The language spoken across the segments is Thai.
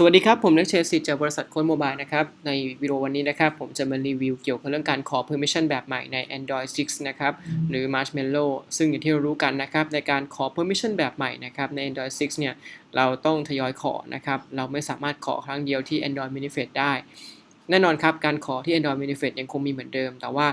สวัสดีครับ ผมนักเชสิจากบริษัทโค้ดโมบายนะครับ ในวิดีโอวันนี้นะครับ ผมจะมารีวิวเกี่ยวกับเรื่องการขอ permission แบบใหม่ใน Android 6 นะครับ หรือ Marshmallow ซึ่งอย่างที่เรารู้กันนะครับ ในการขอ permission แบบใหม่นะครับ ใน Android 6 เนี่ย เราต้องทยอยขอนะครับ เราไม่สามารถขอครั้งเดียวที่ Android Manifest ได้ แน่นอนครับ การขอที่ Android Manifest ยังคงมีเหมือนเดิม แต่ว่า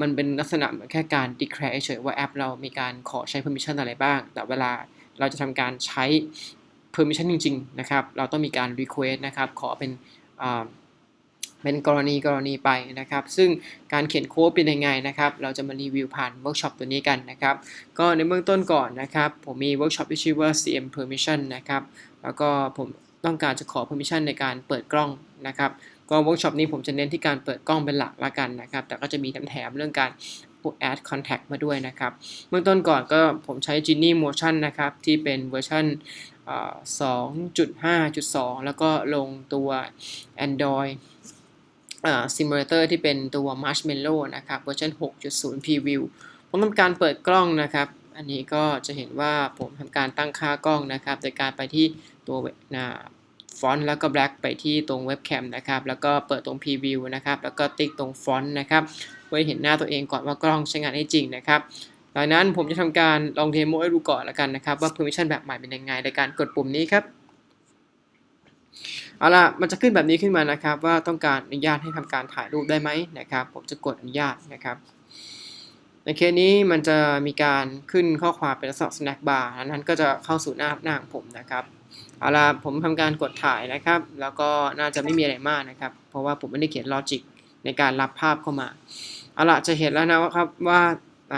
มันเป็นลักษณะแค่การ declare เฉยๆว่าแอป เรามีการขอใช้ permission อะไรบ้าง แต่เวลาเราจะทำการใช้ permission จริงๆนะครับ เราต้องมีการ request นะครับ ขอเป็นเป็นกรณีกรณีไปนะครับ ซึ่งการเขียนโค้ดเป็นยังไงนะครับ เราจะมารีวิวผ่านเวิร์กช็อปตัวนี้กันนะครับ ก็ในเบื้องต้นก่อนนะครับ ผมมีเวิร์กช็อปที่ชื่อว่า CM permission นะครับ แล้วก็ผมต้องการจะขอ permission ในการเปิดกล้องนะครับ ก็เวิร์กช็อปนี้ผมจะเน้นที่การเปิดกล้องเป็นหลักละกันนะครับ แต่ก็จะมีแถมๆเรื่องการ add contact มาด้วยนะครับ เบื้องต้นก่อนก็ผมใช้ Genie Motion นะครับ ที่เป็นเวอร์ชัน2.5.2 แล้วก็ลงตัว Android Simulator ที่เป็นตัว Marshmallow นะครับเวอร์ชัน6.0 Preview ผมทำการเปิดกล้องนะครับ อันนี้ก็จะเห็นว่าผมทำการตั้งค่ากล้องนะครับ โดยการไปที่ตัว ฟอนต์แล้วก็ black ไปที่ตรงเว็บแคมนะครับ แล้วก็เปิดตรง preview นะครับ แล้วก็ติ๊กตรงฟอนต์นะครับเพื่อเห็นหน้าตัวเองก่อนว่ากล้องใช้งานได้จริงนะครับดังนั้นผมจะทำการลองเดโมให้ดูก่อนแล้วกันนะครับ ว่า permission แบบใหม่เป็นยังไงในการกดปุ่มนี้ครับเอาล่ะ มันจะขึ้นแบบนี้ขึ้นมานะครับ ว่าต้องการอนุญาตให้ทำการถ่ายรูปได้ไหมนะครับ ผมจะกดอนุญาตนะครับ ในเคสนี้มันจะมีการขึ้นข้อความเป็นลักษณะ snack bar นั้นก็จะเข้าสู่หน้าหน้าของผมนะครับ เอาล่ะผมทำการกดถ่ายนะครับ แล้วก็น่าจะไม่มีอะไรมากนะครับ เพราะว่าผมไม่ได้เขียนลอจิกในการรับภาพเข้ามาเอาล่ะจะเห็นแล้วนะครับว่า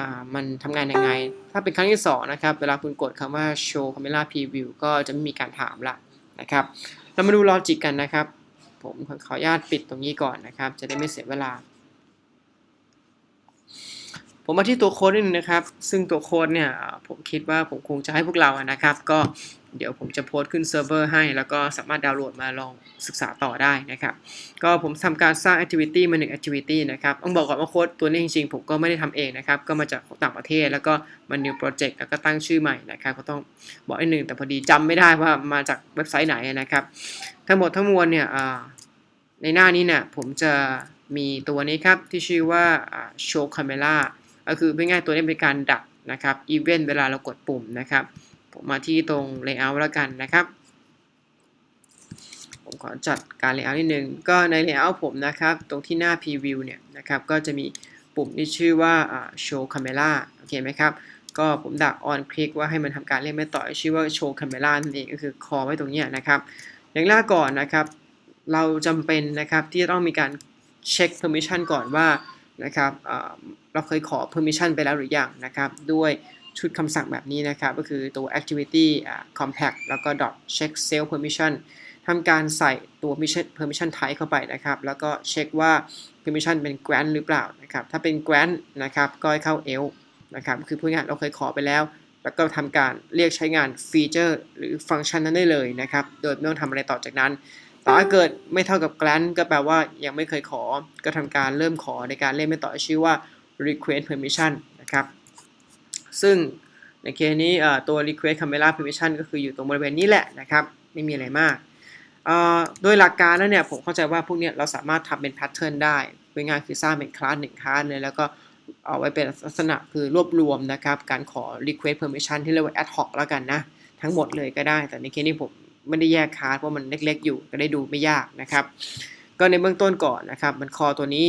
ามันทำงานยังไง ถ้าเป็นครั้งที่2นะครับ เวลาคุณกดคำว่า show camera preview ก็จะไม่มีการถามละนะครับ เรามาดูลอจิกกันนะครับ ผมขออนุญาตปิดตรงนี้ก่อนนะครับ จะได้ไม่เสียเวลา ผมมาที่ตัวโค้ดนิดนึงนะครับ ซึ่งตัวโค้ดเนี่ยผมคิดว่าผมคงจะให้พวกเรานะครับ ก็เดี๋ยวผมจะโพสต์ขึ้นเซิร์ฟเวอร์ให้ แล้วก็สามารถดาวน์โหลดมาลองศึกษาต่อได้นะครับ ก็ผมทำการสร้าง activity มาหนึ่ง activity นะครับต้องบอกก่อนว่าโค้ดตัวนี้จริงๆ ผมก็ไม่ได้ทำเองนะครับ ก็มาจากต่างประเทศแล้วก็มา new project แล้วก็ตั้งชื่อใหม่นะครับ ก็ต้องบอกอีกหนึ่งแต่พอดีจำไม่ได้ว่ามาจากเว็บไซต์ไหนนะครับ ทั้งหมดทั้งมวลเนี่ยในหน้านี้เนี่ยผมจะมีตัวนี้ครับที่ชื่อว่า show camera ก็คือเป็นง่ายตัวนี้เป็นการดักนะครับ event เวลาเรากดปุ่มนะครับ ผมมาที่ตรง layout แล้วกันนะครับ ผมขอจัดการ layout นิดนึง ก็ใน layout ผมนะครับ ตรงที่หน้า preview เนี่ยนะครับ ก็จะมีปุ่มที่ชื่อว่า show camera โอเคไหมครับ ก็ผมดัก on click ว่าให้มันทำการเล่นไม่ต่อชื่อว่า show camera นั่นเองก็คือคอไว้ตรงนี้นะครับ อย่างแรกก่อนนะครับ เราจำเป็นนะครับที่จะต้องมีการเช็ค permission ก่อนว่า นะครับเราเคยขอ permission ไปแล้วหรือยังนะครับด้วยชุดคำสั่งแบบนี้นะครับก็คือตัว activity compact แล้วก็ dot check self permission ทำการใส่ตัว permission type เข้าไปนะครับ แล้วก็เช็คว่า permission เป็น grant หรือเปล่านะครับ ถ้าเป็น grant นะครับก็ให้เข้า else นะครับ คือพูดง่ายเราเคยขอไปแล้ว แล้วก็ทำการเรียกใช้งานฟีเจอร์หรือฟังก์ชันนั้นได้เลยนะครับ โดยไม่ต้องทำอะไรต่อจากนั้น แต่ถ้าเกิดไม่เท่ากับ grant ก็แปลว่ายังไม่เคยขอ ก็ทำการเริ่มขอในการเล่นไม่ต่อชื่อว่า request permission นะครับ ซึ่งในเคสนี้ตัว request camera permission ก็คืออยู่ตรงบริเวณนี้แหละนะครับ ไม่มีอะไรมาก โดยหลักการแล้วเนี่ยผมเข้าใจว่าพวกนี้เราสามารถทำเป็น pattern ได้งายๆคือสร้างเป็นคลาสหนึ่งคลาสเลยแล้วก็เอาไว้เป็นลักษณะคือรวบรวมนะครับ การขอ request permission ที่เรียกว่า ad hoc แล้วกันนะ ทั้งหมดเลยก็ได้ แต่ในเคสนี้ผม ไม่ได้แยกคลาสเพราะมันเล็กๆอยู่ก็ได้ดูไม่ยากนะครับ ก็ในเบื้องต้นก่อนนะครับ มันคอตัวนี้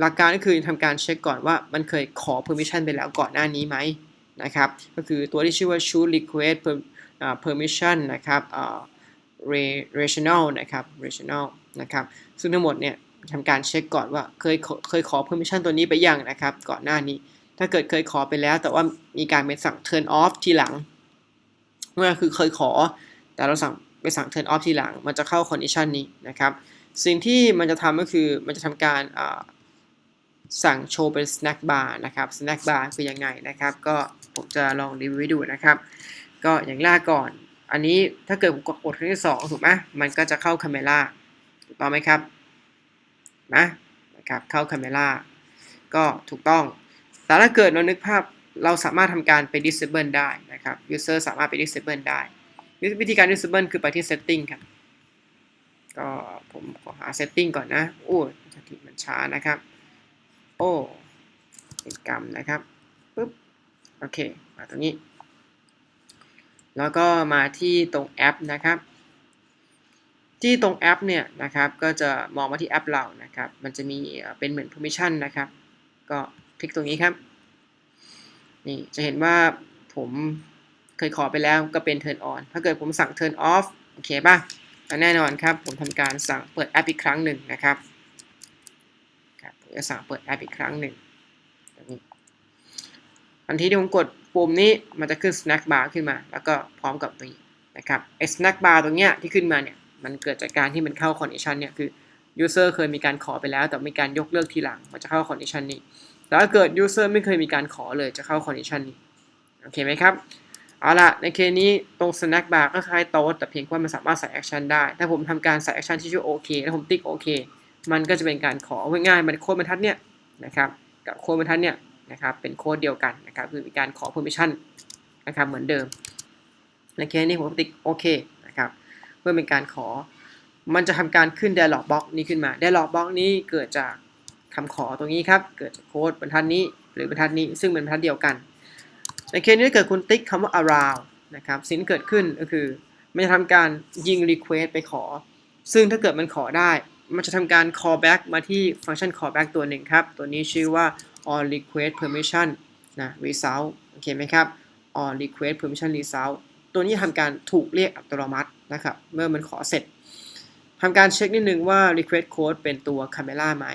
หลักการก็คือทำการเช็คก่อนว่ามันเคยขอ permission ไปแล้วก่อนหน้านี้ไหมนะครับ ก็คือตัวที่ชื่อว่า should request permission นะครับ rational นะครับ rational นะครับ ซึ่งทั้งหมดเนี่ยทำการเช็คก่อนว่าเคยเคยขอ permission ตัวนี้ไปยังนะครับ ก่อนหน้านี้ ถ้าเกิดเคยขอไปแล้ว แต่ว่ามีการไปสั่ง turn off ทีหลังเมื่อคือเคยขอ แต่เราสั่ง ไปสั่ง turn off ทีหลัง มันจะเข้า condition นี้นะครับ สิ่งที่มันจะทำก็คือมันจะทำการสั่งโชว์เป็น snack bar นะครับ snack bar คือยังไงนะครับ ก็ผมจะลองรีวิวดูนะครับ ก็อย่างแรกก่อน อันนี้ถ้าเกิดผมกดครั้งที่2ถูกไหมมันก็จะเข้า camera ถูกต้องไหมครับนะนะครับ เข้า camera ก็ถูกต้อง แต่ถ้าเกิดเรานึกภาพเราสามารถทำการไป disable ได้นะครับ user สามารถไป disable ได้ วิธีการ disable คือไปที่ setting ครับ ก็ผมขอหา setting ก่อนนะ โอ้สถิตมันช้านะครับ โอ้เป็นกรรมนะครับปึ๊บ โอเค มาตรงนี้ แล้วก็มาที่ตรงแอปนะครับ ที่ตรงแอปเนี่ยนะครับ ก็จะมองมาที่แอปเรานะครับ มันจะมีเป็นเหมือน permission นะครับ ก็คลิกตรงนี้ครับ นี่จะเห็นว่าผม เคยขอไปแล้วก็เป็น turn on ถ้าเกิดผมสั่ง turn off โอเคป่ะแน่นอนครับ ผมทำการสั่งเปิดแอปอีกครั้งหนึ่งนะครับครับผมจะสั่งเปิดแอปอีกครั้งหนึ่งตรงนี้ทันทีที่ผมกดปุ่มนี้มันจะขึ้น snack bar ขึ้นมา แล้วก็พร้อมกับตรงนี้นะครับไอ้ snack bar ตรงเนี้ยที่ขึ้นมาเนี่ยมันเกิดจากการที่มันเข้า condition เนี่ยคือ user เคยมีการขอไปแล้ว แต่มีการยกเลิกทีหลังมันจะเข้า condition นี้แต่ถ้าเกิด user ไม่เคยมีการขอเลยจะเข้า condition นี้โอเคไหมครับ เอาละในเคสนี้ตรง snack bar ก็คล้ายโต๊ะแต่เพียงว่ามันสามารถใส่ action ได้ ถ้าผมทำการใส่ action ที่ชื่อโอเคแล้วผมติ๊กโอเคมันก็จะเป็นการของ่ายๆมันโค้ดบรรทัดเนี่ยนะครับกับโค้ดบรรทัดเนี่ยนะครับเป็นโค้ดเดียวกันนะครับคือมีการขอ permission นะครับเหมือนเดิมในเคสนี้ผมติ๊กโอเคนะครับเพื่อเป็นการขอ มันจะทำการขึ้น dialog box นี้ขึ้นมา dialog box นี้เกิดจากคำขอตรงนี้ครับเกิดจากโค้ดบรรทัดนี้หรือบรรทัดนี้ซึ่งเป็นบรรทัดเดียวกัน ในเคสนี้ถ้าเกิดคุณติ๊กคำว่า around นะครับสิ่งเกิดขึ้นก็คือมันจะทำการยิง request ไปขอ ซึ่งถ้าเกิดมันขอได้ มันจะทำการ callback มาที่ฟังก์ชัน callback ตัวหนึ่งครับ ตัวนี้ชื่อว่า on request permission นะ result โอเคไหมครับ on request permission result ตัวนี้ทำการถูกเรียกอัตโนมัตินะครับ เมื่อมันขอเสร็จทำการเช็คนิดนึงว่า request code เป็นตัว camera ไหม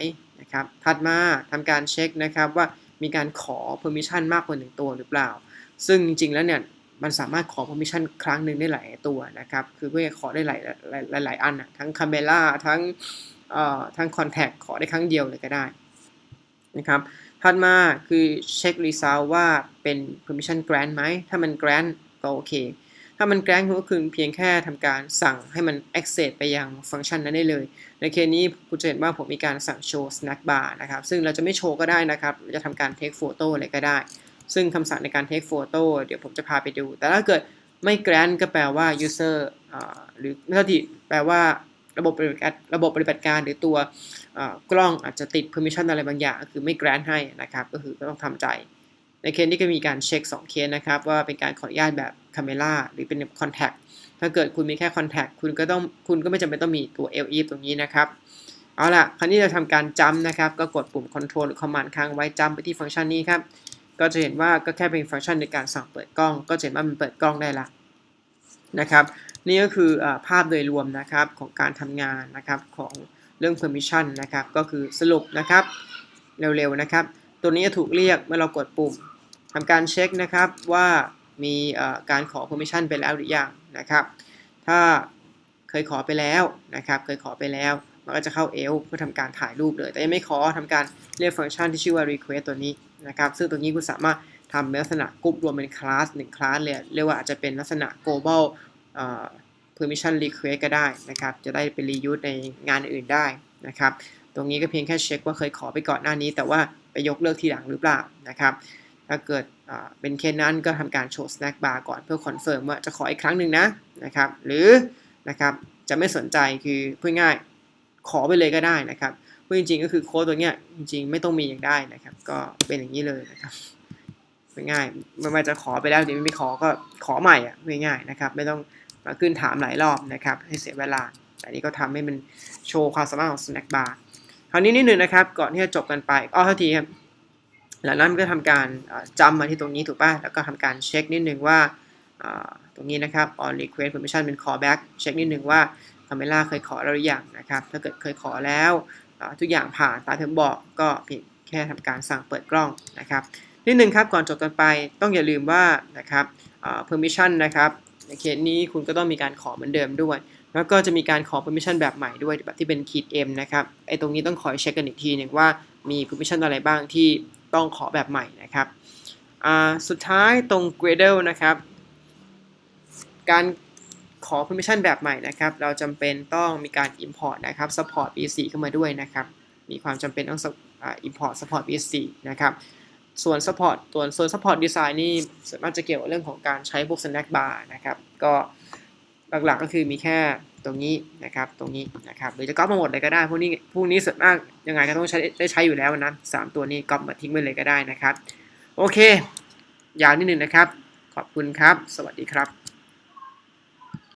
นะครับ ถัดมาทำการเช็คนะครับว่า มีการขอ permission มากกว่าหนึ่งตัวหรือเปล่า ซึ่งจริงๆแล้วเนี่ยมันสามารถขอ permission ครั้งหนึ่งได้หลายตัวนะครับ คือเพื่อขอได้หลายหลายหลายอันอะทั้ง camera ทั้งเอ่อทั้ง contact ขอได้ครั้งเดียวเลยก็ได้นะครับถัดมาคือเช็ค result ว่าเป็น permission grant ไหม ถ้ามัน grant ก็โอเค ถ้ามัน grant ก็คือเพียงแค่ทำการสั่งให้มัน access ไปยังฟังก์ชันนั้นได้เลย ในเคสนี้คุณจะเห็นว่าผมมีการสั่งโชว์ snack bar นะครับ ซึ่งเราจะไม่โชว์ก็ได้นะครับ จะทำการ take photo อะไรก็ได้ ซึ่งคำสั่งในการ take photo เดี๋ยวผมจะพาไปดู แต่ถ้าเกิดไม่ grant ก็แปลว่า user หรือไม่ที่แปลว่าระบบปฏิบัติการระบบปฏิบัติการหรือตัวกล้องอาจจะติด permission อะไรบางอย่าง คือไม่ grant ให้นะครับ ก็คือก็ต้องทำใจ ในเคสนี้ก็มีการเช็ค 2 เคสนะครับ ว่าเป็นการขออนุญาตแบบ camera หรือเป็น contact ถ้าเกิดคุณมีแค่ contact คุณก็ต้องคุณก็ไม่จำเป็นต้องมีตัว LE ตรงนี้นะครับ เอาล่ะ คราวนี้เราทำการจำนะครับ ก็กดปุ่ม control หรือ command ค้างไว้จำไปที่ฟังก์ชันนี้ครับ ก็จะเห็นว่าก็แค่เป็นฟังก์ชันในการสั่งเปิดกล้อง ก็จะเห็นว่ามันเปิดกล้องได้ละนะครับ นี่ก็คืออภาพโดยรวมนะครับของการทำงานนะครับของเรื่อง permission นะครับ ก็คือสรุปนะครับเร็วๆนะครับ ตัวนี้จะถูกเรียกเมื่อเรากดปุ่ม ทำการเช็คนะครับว่ามีการขอ permission ไปแล้วหรือยังนะครับ ถ้าเคยขอไปแล้วนะครับ เคยขอไปแล้ว มันก็จะเข้า e l เพื่อทำการถ่ายรูปเลย แต่ยังไม่ขอทำการเรียกฟังก์ชันที่ชื่อว่า request ตัวนี้นะครับ ซึ่งตัวนี้คุณสามารถทำลักษณะกรุ๊ปรวมเป็นคลาสหนึ่งคลาสเลยเรียกว่าอาจจะเป็นลักษณะ global permission request ก็ได้นะครับ จะได้ไป reuse ในงานอื่นได้นะครับ ตรงนี้ก็เพียงแค่เช็คว่าเคยขอไปก่อนหน้านี้ แต่ว่าไปยกเลิกทีหลังหรือเปล่านะครับ ถ้าเกิดเป็นเคสนั้นก็ทำการโชว์ snack bar ก่อนเพื่อคอนเฟิร์มว่าจะขออีกครั้งหนึ่งนะนะครับ หรือนะครับจะไม่สนใจคือพูดง่ายขอไปเลยก็ได้นะครับเพราะจริงๆก็คือโค้ดตัวเนี้ยจริงๆ ไม่ต้องมีอย่างได้นะครับ ก็เป็นอย่างนี้เลยนะครับง่ายไม่ว่าจะขอไปแล้วเดี๋ยวไม่ขอก็ขอใหม่อะง่ายๆนะครับ ไม่ต้องมาขึ้นถามหลายรอบนะครับ ให้เสียเวลาอันนี้ก็ทำให้มันโชว์ความสามารถของ snack bar คราวนี้นิดหนึ่งนะครับ ก่อนที่จะจบกันไปอ้อเท่าทีครับ หลังนั้นก็ทำการจำมาที่ตรงนี้ถูกป่ะ แล้วก็ทำการเช็คนิดนึงว่าตรงนี้นะครับ on request permission เป็น callback เช็คนิดนึงว่า Camera เคยขอแล้วหรือยังนะครับ ถ้าเกิดเคยขอแล้วทุกอย่างผ่านตามที่ผมบอกก็เพียงแค่ทำการสั่งเปิดกล้องนะครับนิดนึงครับก่อนจบกันไปต้องอย่าลืมว่านะครับ permission นะครับในเคสนี้คุณก็ต้องมีการขอเหมือนเดิมด้วย แล้วก็จะมีการขอ permission แบบใหม่ด้วยแบบที่เป็น key m นะครับไอ้ตรงนี้ต้องคอยเช็คกันอีกทีหนึ่งว่ามี permission อะไรบ้างที่ ต้องขอแบบใหม่นะครับสุดท้ายตรง Gradle นะครับ การขอ permission แบบใหม่นะครับ เราจำเป็นต้องมีการ import นะครับ support b4 เข้ามาด้วยนะครับ มีความจำเป็นต้อง import support b4 นะครับส่วน support ตัวส่วน support design นี่ส่วนมากจะเกี่ยวกับเรื่องของการใช้พวก snack bar นะครับ ก็หลักๆก็คือมีแค่ ตรงนี้นะครับ ตรงนี้นะครับหรือจะก๊อปมาหมดเลยก็ได้พวกนี้พวกนี้ส่วนมากยังไงก็ต้องใช้ได้ใช้อยู่แล้วนะสามตัวนี้ก๊อปมาทิ้งไปเลยก็ได้นะครับ โอเค ยาวนิดนึงนะครับ ขอบคุณครับ สวัสดีครับ